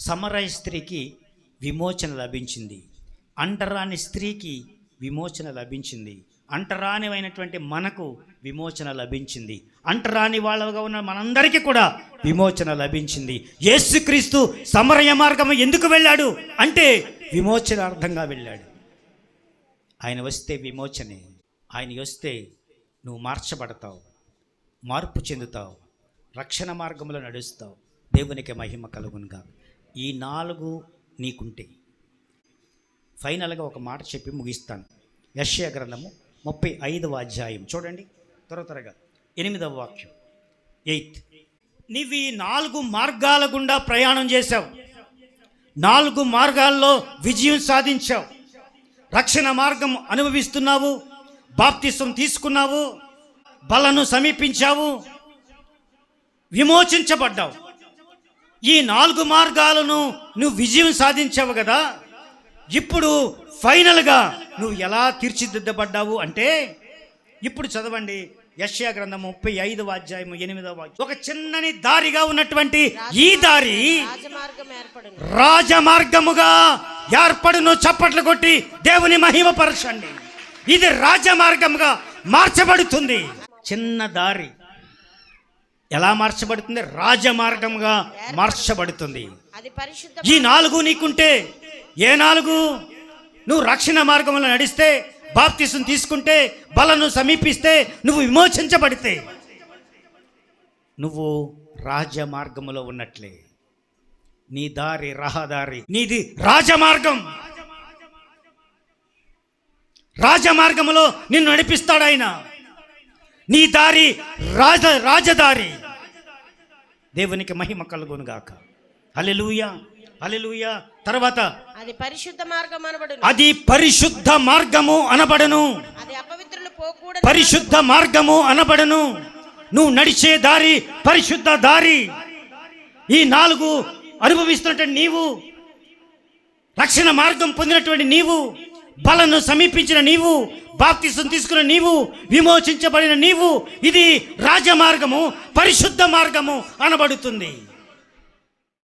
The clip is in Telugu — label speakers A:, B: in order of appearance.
A: సమరయ స్త్రీకి విమోచన లభించింది. అంటరాని స్త్రీకి విమోచన లభించింది. అంటరానివైనటువంటి మనకు విమోచన లభించింది. అంటరాని వాళ్ళగా ఉన్న మనందరికీ కూడా విమోచన లభించింది. యేసుక్రీస్తు సమరయ మార్గం ఎందుకు వెళ్ళాడు? అంటే విమోచనార్థంగా వెళ్ళాడు. ఆయన వస్తే విమోచనే. ఆయన వస్తే నువ్వు మార్చబడతావు. మార్పు చెందుతావు. రక్షణ మార్గంలో నడుస్తావు. దేవునికి మహిమ కలుగునుగా ఈ నాలుగు నీకుంటే. ఫైనల్గా ఒక మాట చెప్పి ముగిస్తాను. యశ్య గ్రంథము ముప్పై ఐదవ అధ్యాయం. చూడండి త్వర త్వరగా. ఎనిమిదవ వాక్యం. ఎయిత్. నీవు ఈ నాలుగు మార్గాల గుండా ప్రయాణం చేశావు. నాలుగు మార్గాల్లో విజయం సాధించావు. రక్షణ మార్గం అనుభవిస్తున్నావు. బాప్తిసం తీసుకున్నావు. బలను సమీపించావు. విమోచించబడ్డావు. ఈ నాలుగు మార్గాలను నువ్వు విజయం సాధించావు కదా. ఇప్పుడు ఫైనల్గా నువ్వు ఎలా తీర్చిదిద్దబడ్డావు అంటే ఇప్పుడు చదవండి. యశ్యా గ్రంథం ముప్పై ఐదవ అధ్యాయం ఎనిమిదవ వాక్యం. ఒక చిన్నని దారిగా ఉన్నటువంటి ఈ దారి రాజమార్గముగా ఏర్పడును చప్పట్లు కొట్టి దేవుని మహిమపరచండి. ఇది రాజమార్గముగా మార్చబడుతుంది. చిన్న దారి. ఎలా మార్చబడుతుంది? రాజమార్గముగా మార్చబడుతుంది. ఈ నాలుగు నీకుంటే ఏ నాలుగు? నువ్వు రక్షణ మార్గంలో నడిస్తే బాప్తిసం తీసుకుంటే బలను సమీపిస్తే నువ్వు విమోచించబడితే నువ్వు రాజమార్గములో ఉన్నట్లే. నీ దారి రహదారి నీది రాజమార్గం. రాజమార్గములో నిన్ను నడిపిస్తాడు ఆయన నీ దారి రాజ రాజదారి దేవునికి మహిమ కలుగును గాక. అలెలుయ అలెలుయ తర్వాత
B: అది పరిశుద్ధ మార్గం అనబడును.
A: అది పరిశుద్ధ మార్గము అనబడను.
B: అది అపవిత్రులు పోకూడదు.
A: పరిశుద్ధ మార్గము అనబడను. నువ్వు నడిచే దారి పరిశుద్ధ దారి. ఈ నాలుగు అనుభవిస్తున్నటువంటి నీవు రక్షణ మార్గం పొందినటువంటి నీవు బలను సమీపించిన నీవు బాప్తిసం తీసుకున్న నీవు విమోచించబడిన నీవు ఇది రాజమార్గము పరిశుద్ధ మార్గము అనబడుతుంది.